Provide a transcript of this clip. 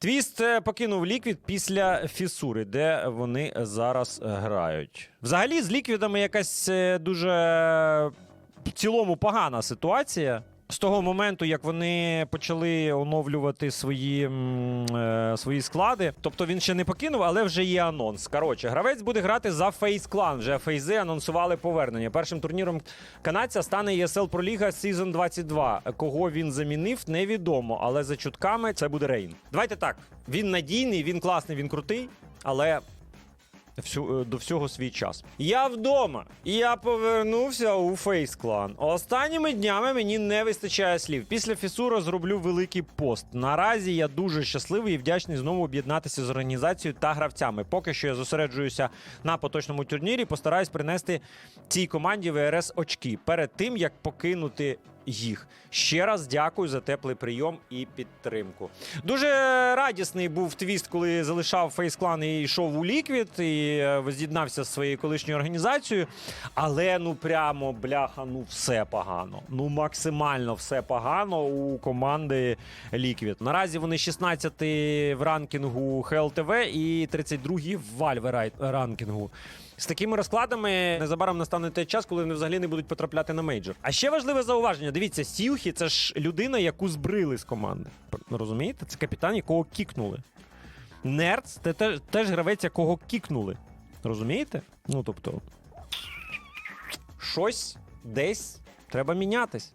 Твіст е, покинув ліквід після фісури, де вони зараз грають. Взагалі, з ліквідами якась е, дуже е, в цілому погана ситуація. З того моменту, як вони почали оновлювати свої, е, свої склади, тобто він ще не покинув, але вже є анонс. Коротше, гравець буде грати за Фейс Клан. Вже фейзи анонсували повернення. Першим турніром канадця стане ESL Pro League Season 22. Кого він замінив, невідомо, але за чутками це буде Рейн. Давайте так. Він надійний, він класний, він крутий, але всю, е, до всього свій час. Я вдома. І я повернувся у Фейс Клан. Останніми днями мені не вистачає слів. Після фісура зроблю великий пост. Наразі я дуже щасливий і вдячний знову об'єднатися з організацією та гравцями. Поки що я зосереджуюся на поточному турнірі. Постараюсь принести цій команді ВРС очки перед тим як покинути їх. Ще раз дякую за теплий прийом і підтримку. Дуже радісний був твіст, коли залишав фейс-клан і йшов у ліквід і е, з'єднався з своєю колишньою організацією. Але ну прямо бляха, ну все погано. Ну максимально все погано у команди Ліквід. Наразі вони 16 в ранкінгу ХЛТВ і 32-й в Valve ранкінгу. З такими розкладами незабаром настане той час, коли вони взагалі не будуть потрапляти на мейджор. А ще важливе зауваження: дивіться, Сілхі це ж людина, яку збрили з команди. Розумієте? Це капітан, якого кікнули. Нерц це теж, теж гравець, якого кікнули. Розумієте? Ну тобто, щось десь треба мінятись.